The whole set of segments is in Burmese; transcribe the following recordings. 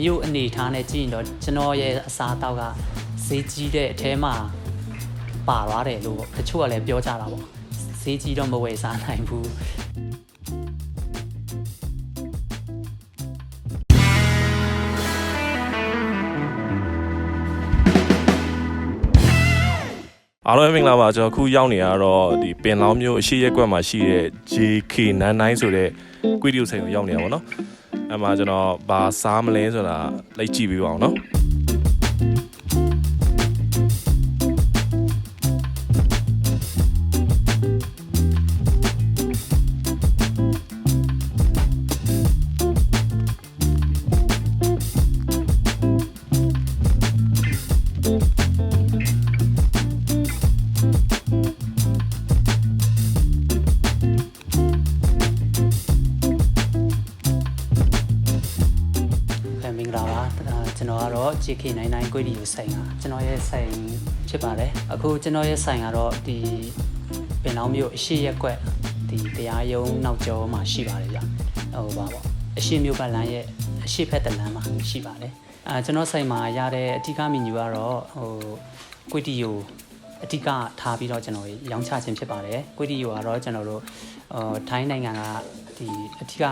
မြို့အနေထားနဲ့ကြည့်ရင်တော့ကျွန်တော်ရဲ့အစားအသောက်ကဈေးကြီးတဲ့အထဲမှာပါသွားတယ်လို့တချို့ကလည်းပြောကြတာပေါ့ဈေးကြီးတော့မဝယ်စားနိုင်ဘူးအားလုံးပဲမင်္ဂလာပါကျွန်တော်အခုရောက်နေရတော့ဒီပင်လောင်းမျိုးအရှိရက်ကွက်မှာရှိတဲ့ JK 99 ဆိုတဲ့ကွီဒီယိုဆိုင်ကိုရောက်နေတာပေါ့နော် အဲ့မှာကျွန်တော်ဘာစားမလဲဆိုတာလိုက်ကြည့်ပေးပါအောင်နော် JK99 ကွေဒီကိုဆိုင်တာကျွန်တော်ရဲ့ဆိုင်ဖြစ်ပါတယ်အခုကျွန်တော်ရဲ့ဆိုင်ကတော့ဒီပင်လောင်းမြို့အရှိရက်ကွက်ဒီတရားရုံးနောက်ကျောမှာရှိပါတယ်ဗျဟိုပါပေါ့အရှိမြို့ပတ်လမ်းရဲ့အရှိဖက်တလမ်းမှာရှိပါတယ်အာကျွန်တော်ဆိုင်မှာရတဲ့အဓိကမီနူကတော့ဟိုကွေဒီကိုအဓိကထားပြီးတော့ကျွန်တော်ရောင်းချခြင်းဖြစ်ပါတယ်ကွေဒီကိုကတော့ကျွန်တော်တို့ဟိုထိုင်းနိုင်ငံကဒီအဓိက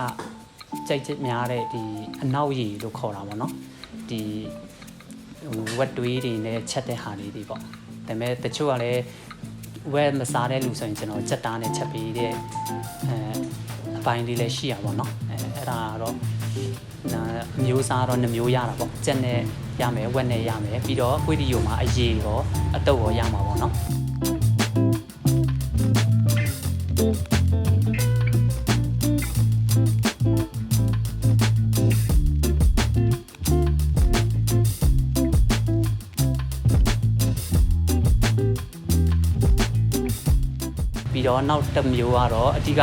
ကြိုက်ချက်များတဲ့ဒီအနောက်ရည်လို့ခေါ်တာပေါ့နော်ဒီဟို ဝက်တွေးတွေနဲ့ချက်တဲ့ဟာလေးတွေပေါ့ဒါပေမဲ့တချို့ကလည်းဝက်မစားတဲ့လူဆိုရင်ကျွန်တော်စက်သားနဲ့ချက်ပေးတဲ့အဲအပိုင်းလေးလည်းရှိရပါတော့အဲအဲ့ဒါကတော့နာအမျိုးစားတော့နှမျိုးရတာပေါ့စက်နဲ့ရမယ်ဝက်နဲ့ရမယ်ပြီးတော့ကွေးဒီယိုမှာအရေးရောအတုပ်ရောရမှာပေါ့နော် ပြီးတော့နောက်တစ်မျိုးကတော့အဓိက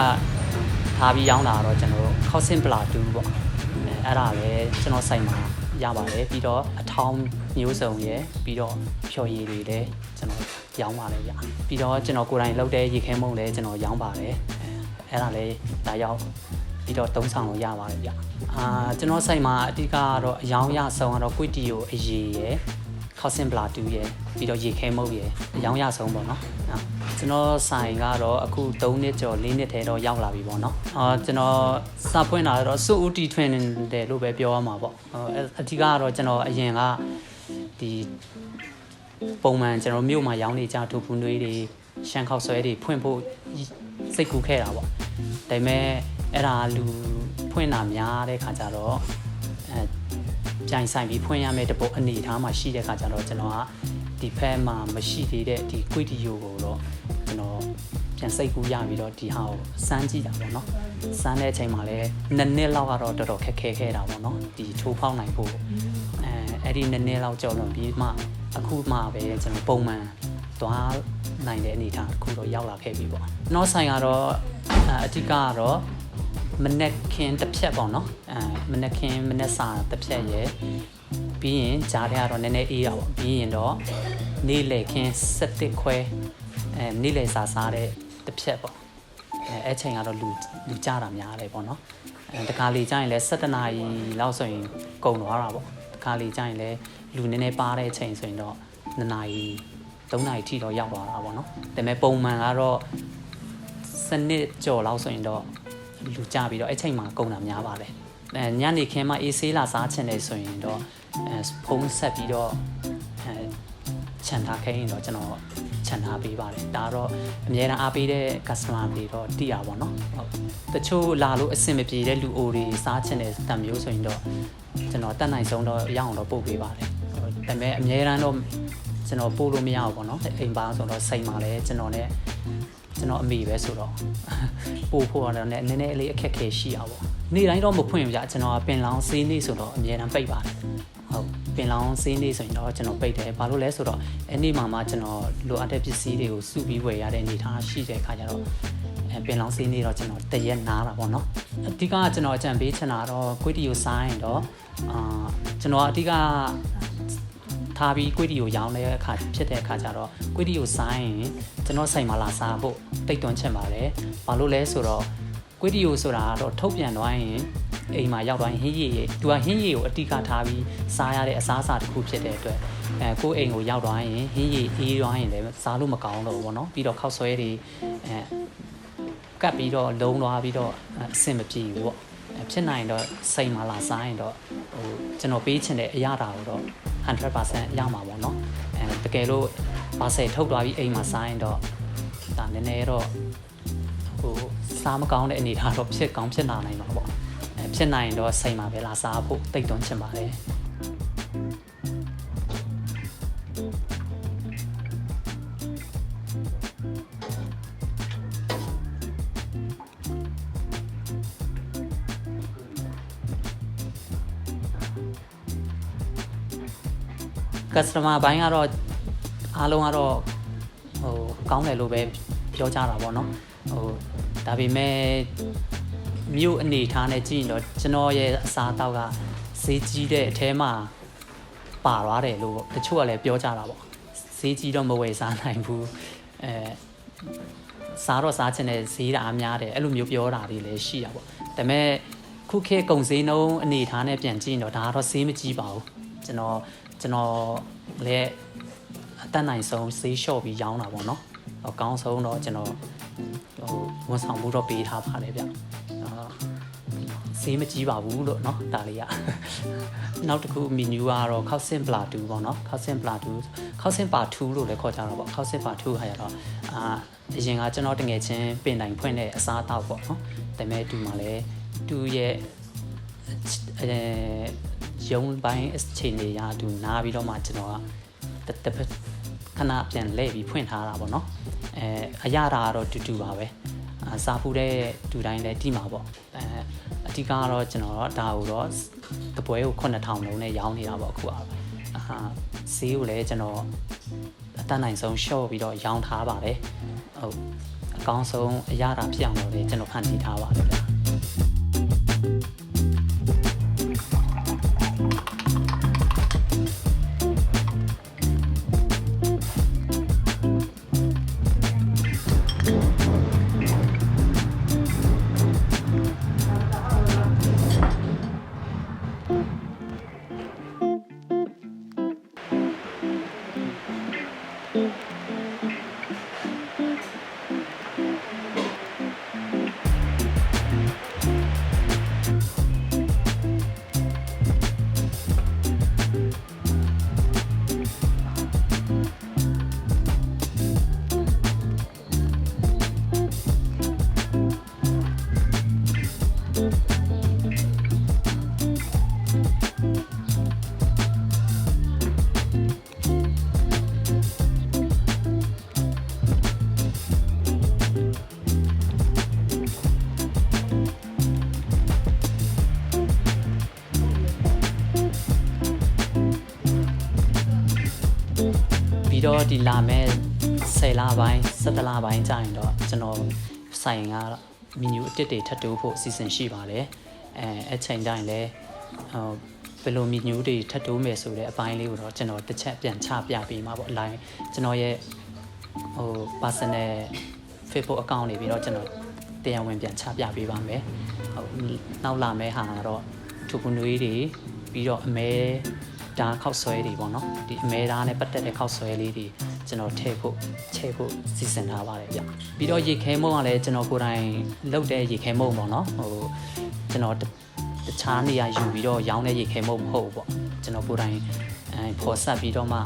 ထားပြီးရောင်းတာကတော့ကျွန်တော်တို့ Cousin Plateau ပေါ့အဲအဲ့ဒါလည်းကျွန်တော်ဆိုင်မှာရပါတယ်ပြီးတော့အထောင်းမျိုးစုံရယ်ပြီးတော့ဖြော်ရည်တွေလည်းကျွန်တော်ရောင်းပါတယ်ဗျပြီးတော့ကျွန်တော်ကိုယ်တိုင်လုပ်တဲ့ရေခဲမုံလည်းကျွန်တော်ရောင်းပါတယ်အဲအဲ့ဒါလည်းဒါရောက်ပြီးတော့သုံးဆောင်လို့ရပါတယ်ဗျအာကျွန်တော်ဆိုင်မှာအဓိကကတော့အယောင်းရဆုံးကတော့ကွီတီကိုအရေးရယ်ခေါက်စင်ပလာတူရယ်ပြီးတော့ရေခဲမုတ်ရယ်အယောင်ရဆုံးပေါ့နော်အာ ကျွန်တော်ဆိုင်ကတော့အခု3နှစ်ကျော်4နှစ်ထဲတော့ရောက်လာပြီပေါ့နော်အာကျွန်တော်စဖွင့်တာတော့စုဦးတီထွင်တယ်လို့ပဲပြောရမှာပေါ့ဟိုအဓိကကတော့ကျွန်တော်အရင်ကဒီပုံမှန်ကျွန်တော်မြို့မှာရောင်းနေကြထူပူနွေးတွေရှမ်းခောက်ဆွဲတွေဖွင့်ဖို့စိတ်ကူးခဲ့တာပေါ့ဒါပေမဲ့အဲ့ဒါလူဖွင့်တာများတဲ့ခါကျတော့အဲပြိုင်ဆိုင်ပြီးဖွင့်ရမယ့်တပုတ်အနေအထားမှာရှိတဲ့အခါကျတော့ကျွန်တော်က ဒီဖက်မှာမရှိသေးတဲ့ဒီကွီတီယိုကိုတော့ကျွန်တော်ပြန်စိတ်ကူးရပြီးတော့ဒီဟာကိုစမ်းကြည့်တာပေါ့နော်စမ်းတဲ့အချိန်မှာလည်းနှစ်နှစ်လောက်ကတော့တော်တော်ခက်ခဲခဲ့တာပေါ့နော်ဒီထိုးဖောက်နိုင်ဖို့အဲအဲ့ဒီနှစ်နှစ်လောက်ကြော်လွန်ပြီးမှအခုမှပဲကျွန်တော်ပုံမှန်သွားနိုင်တဲ့အနေအထားတစ်ခုတော့ရောက်လာခဲ့ပြီပေါ့နောက်ဆိုင်ကတော့အဲအဓိကကတော့မနက်ခင်းတစ်ဖြတ်ပေါ့နော်အဲမနက်ခင်းမနက်စာတစ်ဖြတ်ရယ် ပြီးရင်ကြားထဲကတော့နည်းနည်းအေးတာပေါ့ပြီးရင်တော့နေ့လယ်ခင်း7ခွဲအဲနေ့လယ်စာစားတဲ့တစ်ဖြတ်ပေါ့အဲအဲ့ချိန်ကတော့လူလူကြတာများတယ်ပေါ့နော်အဲတခါလေကြာရင်လည်း7နာရီလောက်ဆိုရင်ကုန်သွားတာပေါ့တခါလေကြာရင်လည်းလူနည်းနည်းပါတဲ့အချိန်ဆိုရင်တော့2နာရီ3နာရီထိတော့ရောက်သွားတာပေါ့နော်ဒါပေမဲ့ပုံမှန်ကတော့စနစ်ကြော်လောက်ဆိုရင်တော့လူကြပြီးတော့အဲ့ချိန်မှာကုန်တာများပါတယ်အဲညနေခင်းမှအေးဆေးလာစားချင်တယ်ဆိုရင်တော့အဲ ဖုန်းဆက်ပြီးတော့အဲခြံထားခိုင်းရင်တော့ကျွန်တော်ခြံထားပေးပါတယ်ဒါတော့အများအားအားပေးတဲ့ customer တွေတော့တည်ရပါတော့ဟုတ်တချို့လာလို့အဆင်မပြေတဲ့လူအိုတွေစားချင်တဲ့တံမျိုးဆိုရင်တော့ကျွန်တော်တက်နိုင်ဆုံးတော့ရအောင်တော့ပို့ပေးပါတယ်ဟုတ်ဒါပေမဲ့အများအားတော့ကျွန်တော်ပို့လို့မရဘူးပေါ့နော်အိမ်ပါဆိုတော့စိတ်မှာလည်းကျွန်တော်နဲ့ကျွန်တော်အမေပဲဆိုတော့ပို့ဖို့ကတော့နည်းနည်းလေးအခက်ခဲရှိအောင်ပေါ့နေ့တိုင်းတော့မဖွင့်ဘူးကြာကျွန်တော်ကပင်လောင်ဆေးနေဆိုတော့အများတန်းပိတ်ပါတယ်ဟုတ် ပင်လောင်ဆေးနေဆိုရင်တော့ကျွန်တော်ပိတ်တယ်ဘာလို့လဲဆိုတော့အဲ့နေ့မှမှကျွန်တော်လိုအပ်တဲ့ပစ္စည်းတွေကိုစုပြီးဝယ်ရတဲ့အနေအထားရှိတဲ့အခါကျတော့အဲပင်လောင်ဆေးနေတော့ကျွန်တော်တရက်နားတာပေါ့နော်အဓိကကျွန်တော်အကြံပေးချင်တာတော့ကွေးတီကိုစားရင်တော့အာကျွန်တော်အဓိကထားပြီးကွေးတီကိုရောင်းတဲ့အခါဖြစ်တဲ့အခါကျတော့ကွေးတီကိုစားရင်ကျွန်တော်ဆိုင်မှာလာစားဖို့တိတ်တွန်းချင်ပါတယ်။ဘာလို့လဲဆိုတော့ကွေးတီကိုဆိုတာကတော့ထုတ်ပြန်သွားရင် အိမ်မှာရောက်သွားရင်ဟင်းရည်ရည်သူကဟင်းရည်ကိုအတိကထားပြီးစားရတဲ့အစားအစာတစ်ခုဖြစ်တဲ့အတွက်အဲကိုယ့်အိမ်ကိုရောက်သွားရင်ဟင်းရည်အေးသွားရင်လည်းစားလို့မကောင်းတော့ဘူးပေါ့နော်ပြီးတော့ခောက်ဆွဲတွေအဲကတ်ပြီးတော့လုံးသွားပြီးတော့အဆင်မပြေဘူးပေါ့အဲဖြစ်နိုင်တော့စိတ်မလာစားရင်တော့ဟိုကျွန်တော်ပေးချင်တဲ့အရာတာကိုတော့100%ရမှာပေါ့နော်အဲတကယ်လို့ပါဆယ်ထုတ်သွားပြီးအိမ်မှာစားရင်တော့ဒါနည်းနည်းတော့ဟိုစားမကောင်းတဲ့အနေအထားတော့ဖြစ်ကောင်းဖြစ်လာနိုင်မှာပေါ့အဲ ဖြစ်နိုင်ရင်တော့စိတ်မှာပဲလာစားဖို့တိတ်သွင်းချင်ပါတယ် customer ဘိုင်းကတော့အားလုံးကတော့ဟိုကောင်းတယ်လို့ပဲပြောကြတာပေါ့နော်ဟိုဒါပေမဲ့ မြို့အနေထားနဲ့ကြည့်ရင်တော့ကျွန်တော်ရဲ့အစားအသောက်ကဈေးကြီးတဲ့အထဲမှာပါသွားတယ်လို့တချို့ကလည်းပြောကြတာပေါ့ဈေးကြီးတော့မဝယ်စားနိုင်ဘူးအဲစားတော့စားချင်တဲ့ဈေးတာအများတယ်အဲ့လိုမျိုးပြောတာတွေလည်းရှိတာပေါ့ဒါပေမဲ့ခုခေတ်ကုန်ဈေးနှုန်းအနေထားနဲ့ပြန်ကြည့်ရင်တော့ဒါကတော့ဈေးမကြီးပါဘူးကျွန်တော်ကျွန်တော်လည်းအတတ်နိုင်ဆုံးဈေးလျှော့ပြီးရောင်းတာပေါ့နော်အကောင်းဆုံးတော့ကျွန်တော်ဟိုဝန်ဆောင်မှုတော့ပေးထားပါတယ်ဗျအာ ဈေးမကြီးပါဘူးလို့เนาะဒါလေးရနောက်တစ်ခုမီနူကတော့ခောက်စင်ပလာ2ပေါ့နော်ခောက်စင်ပလာ2ခောက်စင်ပါ2လို့လည်းခေါ်ကြတာပေါ့ခောက်စင်ပါ2ဟာရတော့အာအရင်ကကျွန်တော်တငယ်ချင်းပင်တိုင်ဖွင့်တဲ့အစားအသောက်ပေါ့နော်ဒါပေမဲ့တူမှာလည်းတူရဲ့အဲရုံပိုင်းအခြေအနေရတူနားပြီးတော့မှကျွန်တော်ကတတခဏပြန်လဲပြီးဖွင့်ထားတာပေါ့နော်အဲအရတာကတော့တူတူပါပဲအာစာဖူးတဲ့တူတိုင်းလည်းတိမှာပေါ့အဲ အဓိကကတော့ကျွန်တော်ဒါကိုတော့တပွဲကို9000လုံးနဲ့ရောင်းနေတာပေါ့အခုอ่ะအာဈေးကိုလည်းကျွန်တော်အတန်းနိုင်ဆုံး short ပြီးတော့ရောင်းထားပါတယ်ဟုတ်အကောင်းဆုံးအရတာဖြစ်အောင်လို့လည်းကျွန်တော်ဖန်တီးထားပါတယ် ဗျာ ပြီးတော့ဒီလာမဲ့10လပိုင်း17လပိုင်းကြာရင်တော့ကျွန်တော်ဆိုင်ကမီနူအတစ်တွေထပ်တိုးဖို့အစီအစဉ်ရှိပါတယ်အဲအချိန်တိုင်းလည်းဟိုဘယ်လိုမီနူတွေထပ်တိုးမယ်ဆိုတဲ့အပိုင်းလေးကိုတော့ကျွန်တော်တစ်ချက်ပြန်ချပြပေးမှာပေါ့ line ကျွန်တော်ရဲ့ဟို personal Facebook account နေပြီးတော့ကျွန်တော်တရားဝင်ပြန်ချပြပေးပါမယ်ဟိုနောက်လာမဲ့ဟာကတော့ထုပ်ကွန်တွေးတွေပြီးတော့အမဲ ဓာတ်ခောက်ဆွဲတွေပေါ့နော်ဒီအမဲဓာတ်နဲ့ပတ်သက်တဲ့ခောက်ဆွဲလေးတွေကျွန်တော်ထည့်ဖို့ချဲ့ဖို့စီစဉ်ထားပါတယ်ဗျပြီးတော့ရေခဲမုံကလည်းကျွန်တော်ကိုယ်တိုင်လုပ်တဲ့ရေခဲမုံပေါ့နော်ဟိုကျွန်တော်တတခြားနေရာယူပြီးတော့ရောင်းတဲ့ရေခဲမုံမဟုတ်ဘူးပေါ့ကျွန်တော်ကိုယ်တိုင်အဲဖော်ဆက်ပြီးတော့မှ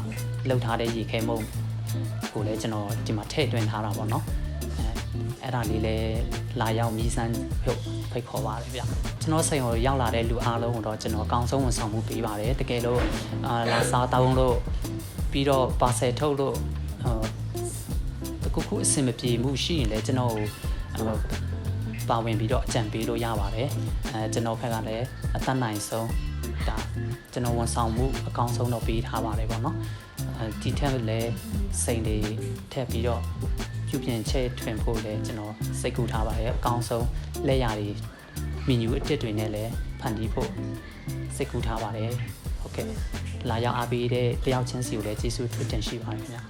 လုပ်ထားတဲ့ရေခဲမုံကိုလည်းကျွန်တော်ဒီမှာထည့်သွင်းထားတာပေါ့နော် အဲအဲ့ဒါလေးလည်းလာရောက်မြည်စမ်းဖို့ဖိတ်ခေါ်ပါတယ်ဗျကျွန်တော်စိန်ကိုရောက်လာတဲ့လူအားလုံးကိုတော့ကျွန်တော်အကောင်းဆုံးဝန်ဆောင်မှုပေးပါတယ်တကယ်လို့အာလာစားတောင်းလို့ပြီးတော့ပါဆယ်ထုတ်လို့ဟိုတခုခုအဆင်မပြေမှုရှိရင်လည်းကျွန်တော်ဟိုပါဝင်ပြီးတော့အကြံပေးလို့ရပါတယ်အဲကျွန်တော်ဖက်ကလည်းအသက်နိုင်ဆုံးဒါကျွန်တော်ဝန်ဆောင်မှုအကောင်းဆုံးတော့ပေးထားပါတယ်ပေါ့နော်အဲဒီထက်လည်းစိန်တွေထည့်ပြီးတော့ ပြုပြင်ချဲ့ထွင်ဖို့လည်းကျွန်တော်စိတ်ကူထားပါတယ်အကောင်းဆုံးလက်ရာတွေမီနူအတစ်တွေနဲ့လည်းဖန်တီးဖို့စိတ်ကူထားပါတယ်ဟုတ်ကဲ့လာရောက်အားပေးတဲ့တယောက်ချင်းစီကိုလည်းကျေးဇူးထူးတင်ရှိပါတယ်ခင်ဗျာ